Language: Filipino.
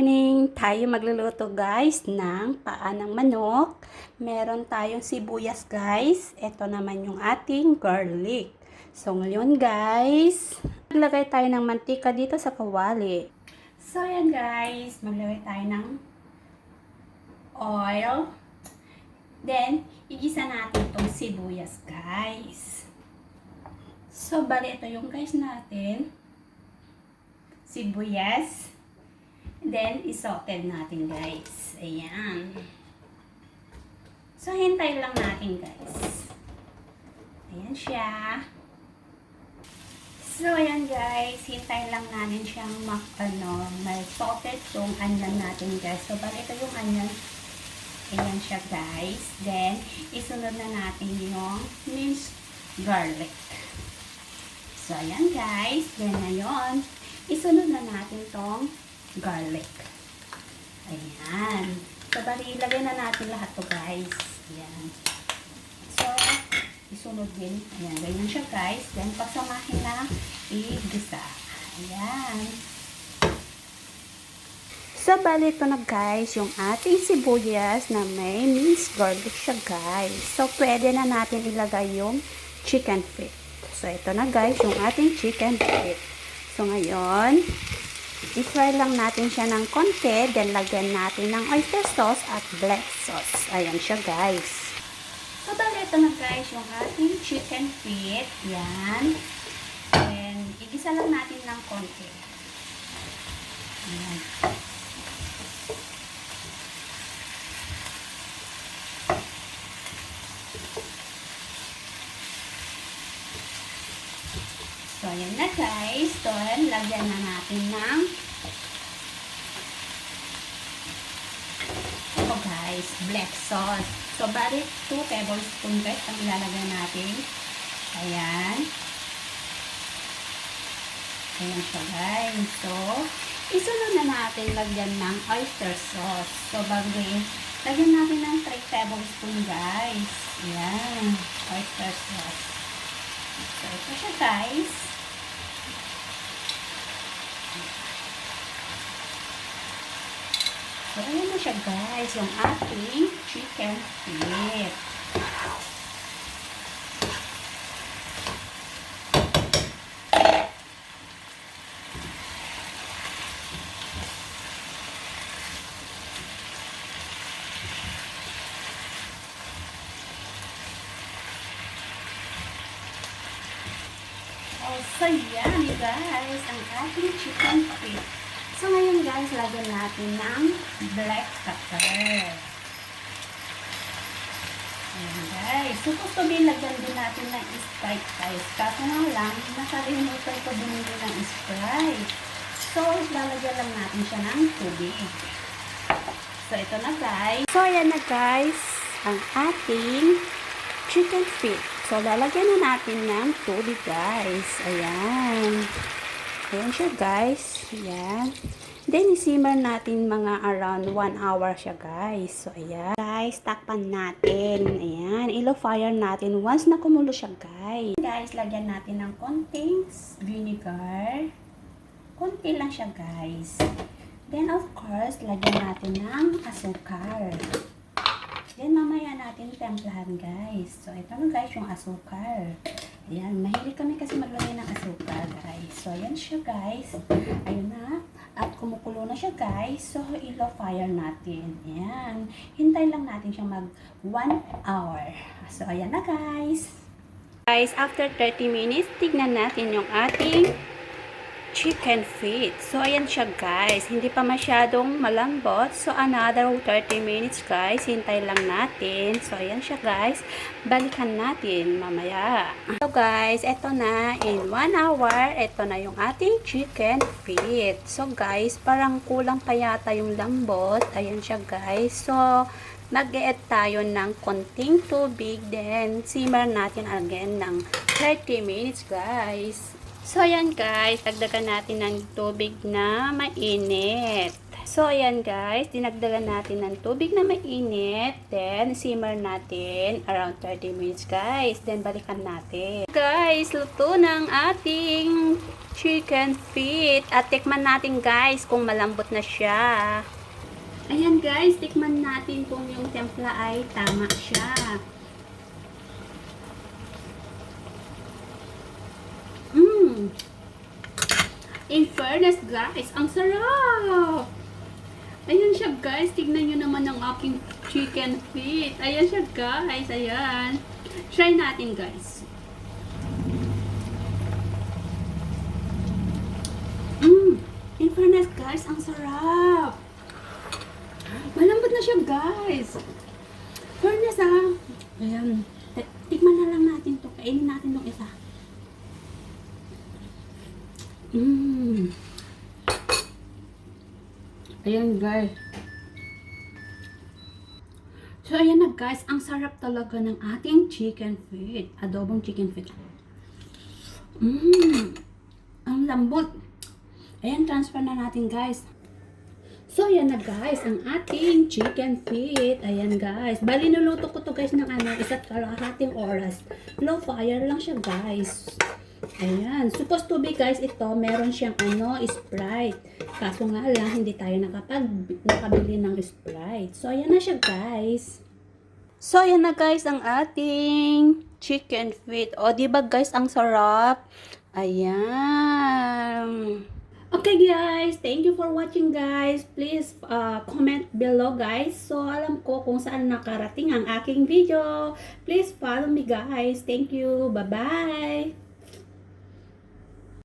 morning, tayo magluluto guys ng paa ng manok. Meron tayong sibuyas guys. Ito naman yung ating garlic. So ngayon guys, maglagay tayo ng mantika dito sa kawali. So yan guys, maglagay tayo ng oil. Then, igisa natin itong sibuyas guys. So bali ito yung guys natin. Sibuyas. Then, isotel natin, guys. Ayan. So, hintay lang natin, guys. Ayan siya. So, ayan, guys. Hintay lang natin siyang mak, ano, may sauteed yung onion natin, guys. So, bali ito yung onion. Ayan siya, guys. Then, isunod na natin yung minced garlic. So, ayan, guys. Then, ngayon, isunod na natin tong garlic. Ayan. So, bali, ilagay na natin lahat to guys. Ayan. So, isunod din. Ayan, ganyan siya, guys. Then, pasamahin na i-gisa. Ayan. So, bali ito na, guys, yung ating sibuyas na may minced garlic siya, guys. So, pwede na natin ilagay yung chicken feet. So, ito na, guys, yung ating chicken feet. So, ngayon, i-fry lang natin siya ng konti, then lagyan natin ng oyster sauce at black sauce. Ayan siya, guys. So, bali ito na, guys, yung ating chicken feet. Yan. And, igisa lang natin ng konti. Ayan. Ayan na guys. So, ayan, lagyan na natin ng ito guys, black sauce. So, bali 2 tablespoon guys ang ilalagay natin. Ayan. Ayan siya guys. So, isunod na natin lagyan ng oyster sauce. So, bali, lagyan natin ng 3 tablespoon guys. Ayan. Oyster sauce. So, ito siya guys. So, ayan na siya guys, yung ating chicken feet. Oh, so yan guys, ang ating chicken feet. So ngayon guys, lagyan natin ng black pepper. Ayan guys. Supposed to be lagyan din natin ng Sprite guys. Kaso nga lang, nakalimutan ko bumili ng Sprite. So, lalagyan lang natin siya ng tubig. So, ito na guys. So, ayan na guys, ang ating chicken feet. So, lalagyan na natin ng tubig guys. Ayan. Ayan siya guys. Ayan. Then, isimmer natin mga around 1 hour siya guys. So, ayan. Guys, takpan natin. Ayan. Ilo fire natin once na kumulo siya guys. Guys, lagyan natin ng konting vinegar. Konti lang siya guys. Then, of course, lagyan natin ng asukar. Then, mamaya natin templahan, guys. So, ito na, guys, yung asukar. Ayan, mahilig kami kasi maglagay ng asukar, guys. So, ayan siya, guys. Ayun na. At kumukulo na siya, guys. So, ilo fire natin. Ayan. Hintay lang natin siyang mag 1 hour. So, ayan na, guys. Guys, after 30 minutes, tignan natin yung ating chicken feet. So, ayan siya guys. Hindi pa masyadong malambot. So, another 30 minutes guys. Hintay lang natin. So, ayan siya guys. Balikan natin mamaya. So, guys, eto na. In 1 hour, eto na yung ating chicken feet. So, guys, parang kulang pa yata yung lambot. Ayan siya guys. So, mag add tayo ng konting tubig. Then, simmer natin again ng 30 minutes guys. So, ayan guys, dagdagan natin ng tubig na mainit. So, ayan guys, dinagdagan natin ng tubig na mainit. Then, simmer natin around 30 minutes guys. Then, balikan natin. Guys, luto ng ating chicken feet. At tikman natin guys kung malambot na siya. Ayan guys, tikman natin kung yung templa ay tama siya. Mmm! In fairness guys, ang sarap! Ayan siya guys, tignan nyo naman ang aking chicken feet. Ayan siya guys, ayan. Try natin guys. Mmm! In fairness guys, ang sarap! Malambot na siya guys! Fairness ah! Ayan. Tikman na lang natin to. Kainin natin tong isa. Mmm! Ayan guys. So ayan na guys, ang sarap talaga ng ating chicken feet. Adobong chicken feet. Mmm! Ang lambot. Ayan, transfer na natin guys. So, ayan na guys, ang ating chicken feet. Ayan guys. Bali, nuluto ko to guys ng ano, isa't kalahating oras. Low fire lang siya guys. Ayan. Supposed to be guys, ito, meron siyang ano, Sprite. Kaso nga lang, hindi tayo nakapag, nakabili ng Sprite. So, ayan na siya guys. So, ayan na guys, ang ating chicken feet. O, di ba guys, ang sarap? Ayan. Okay guys, thank you for watching guys. Please uh, comment below guys. So alam ko kung saan nakarating ang aking video. Please follow me guys. Thank you. Bye-bye.